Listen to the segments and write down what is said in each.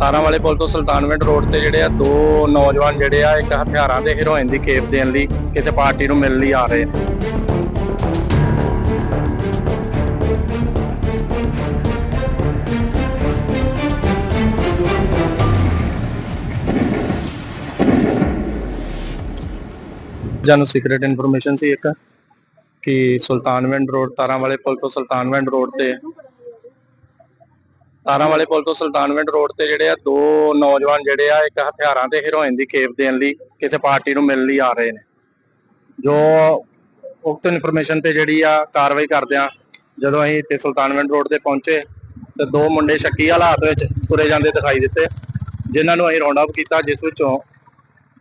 ਤਾਰਾਂ ਵਾਲੇ ਪੁਲ ਤੋਂ ਸੁਲਤਾਨਵਿੰਡ ਰੋਡ ਤੇ ਜਿਹੜੇ ਆ ਦੋ ਨੌਜਵਾਨ ਜਿਹੜੇ ਆ ਇੱਕ ਹਥਿਆਰਾਂ ਦੇ ਹੀਰੋਇਨ ਦੀ ਖੇਪ ਦੇਣ ਲਈ ਕਿਸੇ ਪਾਰਟੀ ਨੂੰ ਮਿਲਣ ਲਈ ਆ ਰਹੇ ਨੇ। ਜਾਨੂੰ ਸੀਕ੍ਰੀਟ ਇਨਫੋਰਮੇਸ਼ਨ ਸੀ ਇੱਕ, ਕਿ ਸੁਲਤਾਨਵਿੰਡ ਰੋਡ, ਤਾਰਾਂ ਵਾਲੇ ਪੁਲ ਤੋਂ ਸੁਲਤਾਨਵਿੰਡ ਰੋਡ ਤੇ ਤਾਰਾਂ ਵਾਲੇ ਪੁਲ ਤੋਂ ਸੁਲਤਾਨਵਿੰਡ ਰੋਡ ਤੇ ਜਿਹੜੇ ਆ, ਦੋ ਨੌਜਵਾਨ ਜਿਹੜੇ ਆ, ਇੱਕ ਹਥਿਆਰਾਂ ਤੇ ਹੀਰੋਇਨ ਦੀ ਖੇਪ ਦੇਣ ਲਈ ਕਿਸੇ ਪਾਰਟੀ ਨੂੰ ਮਿਲਣ ਲਈ ਆ ਰਹੇ ਨੇ। ਜੋ ਉਕਤ ਇਨਫੋਰਮੇਸ਼ਨ ਤੇ ਜਿਹੜੀ ਆ ਕਾਰਵਾਈ ਕਰਦਿਆਂ ਜਦੋਂ ਅਸੀਂ ਤੇ ਸੁਲਤਾਨਵਿੰਡ ਰੋਡ ਤੇ ਪਹੁੰਚੇ, ਤੇ ਦੋ ਮੁੰਡੇ ਸ਼ੱਕੀ ਹਾਲਾਤ ਵਿੱਚ ਤੁਰੇ ਜਾਂਦੇ ਦਿਖਾਈ ਦਿੱਤੇ, ਜਿਨ੍ਹਾਂ ਨੂੰ ਅਸੀਂ ਰਾਉਂਡ ਅਪ ਕੀਤਾ, ਜਿਸ ਵਿੱਚੋਂ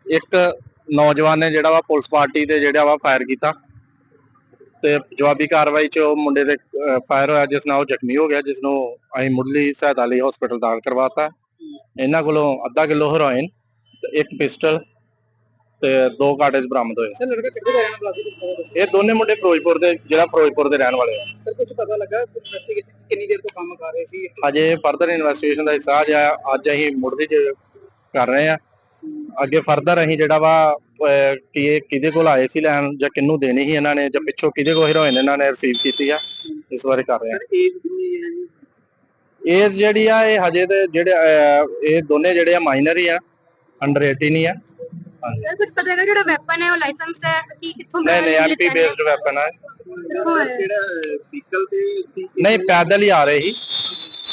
ਇੱਕ ਨੌਜਵਾਨ ਨੇ ਜਿਹੜਾ ਵਾ ਪੁਲਿਸ ਪਾਰਟੀ ਤੇ ਜਿਹੜਾ ਵਾ ਫਾਇਰ ਕੀਤਾ। ਤੇ ਜਵਾਬੀ ਕਾਰਵਾਈ 'ਚ ਉਹ ਮੁੰਡੇ ਦੇ ਫਾਇਰ ਹੋਇਆ ਜਿਸ ਨਾਲ ਉਹ ਜ਼ਖਮੀ ਹੋ ਗਿਆ ਜਿਸ ਨੂੰ ਅਸੀਂ ਮੁੱਢਲੀ ਸਹਾਇਤਾ ਲਈ ਹਸਪੀਟਲ ਦਾਖਲ ਕਰਵਾਤਾ। ਇਹਨਾਂ ਕੋਲੋਂ ਅੱਧਾ ਕਿਲੋ ਹੈਰੋਇਨ ਤੇ ਇੱਕ ਪਿਸਟਲ ਤੇ ਦੋ ਕਾਰਟੇਜ ਬਰਾਮਦ ਹੋਏ। ਸਰ ਲੜਕਾ ਕਿੱਥੇ ਦਾ ਰਹਿਣ ਵਾਲਾ ਸੀ? ਇਹ ਦੋਨੇ ਮੁੰਡੇ ਫਿਰੋਜ਼ਪੁਰ ਦੇ ਜਿਹੜਾ ਫਿਰੋਜ਼ਪੁਰ ਦੇ ਰਹਿਣ ਵਾਲੇ ਆ। ਸਰ ਕੁਝ ਪਤਾ ਲੱਗਾ ਇਨਵੈਸਟੀਗੇਸ਼ਨ ਕਿੰਨੀ ਦੇਰ ਤੋਂ ਕੰਮ ਕਰ ਰਹੇ ਸੀ? ਅਜੇ ਫਰਦਰ ਇਨਵੈਸਟੀਗੇਸ਼ਨ ਦਾ ਹਿੱਸਾ ਜਿਹਾ ਅੱਜ ਅਸੀਂ ਮੁੱਢਲੀ ਚ ਕਰ ਰਹੇ ਆ। ਅੱਗੇ ਫਰਦਰ ਅਸੀਂ ਜਿਹੜਾ ਵਾ ਕਿ ਇਹ ਕਿਹਦੇ ਕੋਲ ਆਏ ਸੀ ਲੈਣ ਜਾਂ ਕਿਹਨੂੰ ਦੇਣੀ ਸੀ ਇਹਨਾਂ ਨੇ ਜਾਂ ਪਿੱਛੋਂ ਕਿਹਦੇ ਕੋਲ ਹੀਰੋਇਨ ਇਹਨਾਂ ਨੇ ਰਿਸੀਵ ਕੀਤੀ ਆ ਇਸ ਬਾਰੇ ਕਰ ਰਹੇ ਆ। ਏਜ ਕਿੰਨੀ ਹੈ ਜਿਹੜੀ ਆ ਇਹ ਹਜੇ ਤੇ ਜਿਹੜੇ ਇਹ ਦੋਨੇ ਜਿਹੜੇ ਆ ਮਾਈਨਰ ਹੀ ਆ ਅੰਡਰ 18 ਹੀ ਆ। ਹਾਂਜੀ। ਸਰ ਕੁਝ ਪਤਾ ਹੈਗਾ ਜਿਹੜਾ ਵੈਪਨ ਹੈ ਉਹ ਲਾਇਸੈਂਸਡ ਹੈ? ਕੀ ਕਿੱਥੋਂ ਨਹੀਂ ਨਹੀਂ ਐਮਪੀ ਬੇਸਡ ਵੈਪਨ? ਜਿਹੜਾ ਵਹੀਕਲ ਤੇ ਸੀ ਨਹੀਂ ਪੈਦਲ ਹੀ ਆ ਰਹੇ ਸੀ।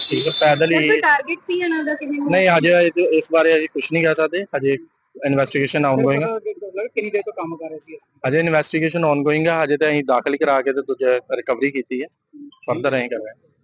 ਠੀਕ ਹੈ ਪੈਦਲ ਹੀ ਕੋਈ ਟਾਰਗੇਟ ਸੀ ਇਹਨਾਂ ਦਾ ਕਿਵੇਂ ਨਹੀਂ ਹਜੇ ਇਸ ਬਾਰੇ ਅਸੀਂ ਕੁਝ ਨਹੀਂ ਕਹਿ ਸਕਦੇ। ਹਜੇ ਇਨਵੈਸਟੀਗੇਸ਼ਨ ਆਨਗੋਇੰਗ ਲੱਗਾ ਕਿੰਨੀ ਦੇਰ ਤੋਂ ਕੰਮ ਕਰ ਰਹੇ ਸੀ ਹਜੇ ਇਨਵੈਸਟੀਗੇਸ਼ਨ ਆਨਗੋਇੰਗ ਆ ਹਜੇ ਤਾਂ ਅਸੀਂ ਦਾਖਲ ਕਰਾ ਕੇ ਤੇ ਦੂਜੇ ਰਿਕਵਰੀ ਕੀਤੀ ਹੈ। ਫਰਦਰ ਅਸੀਂ ਕਰ ਰਹੇ ਹਾਂ।